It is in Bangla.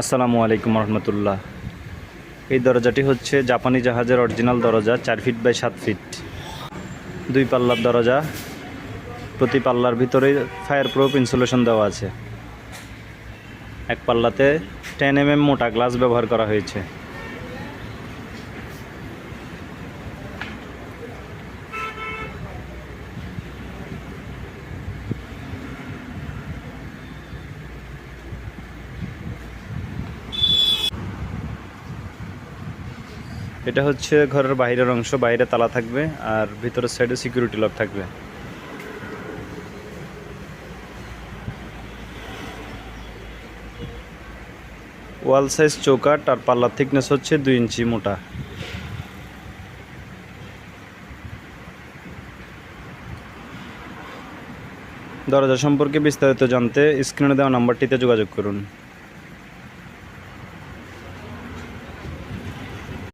আসসালামু আলাইকুম রহমতুল্লাহ। এই দরজাটি হচ্ছে জাপানি জাহাজের অরিজিনাল দরজা, চার ফিট বাই সাত ফিট। দুই পাল্লার দরজা, প্রতি পাল্লার ভিতরে ফায়ার প্রুফ ইনসুলেশন দেওয়া আছে। এক পাল্লাতে টেন এম এম মোটা গ্লাস ব্যবহার করা হয়েছে। এটা হচ্ছে ঘরের বাইরের অংশ, বাইরে তালা থাকবে আর ভিতরের সাইডে সিকিউরিটি লক থাকবে। ওয়াল সাইজ চৌকাট আর পাল্লার থিকনেস হচ্ছে দুই ইঞ্চি মোটা। দরজা সম্পর্কে বিস্তারিত জানতে স্ক্রিনে দেওয়া নাম্বারটিতে যোগাযোগ করুন।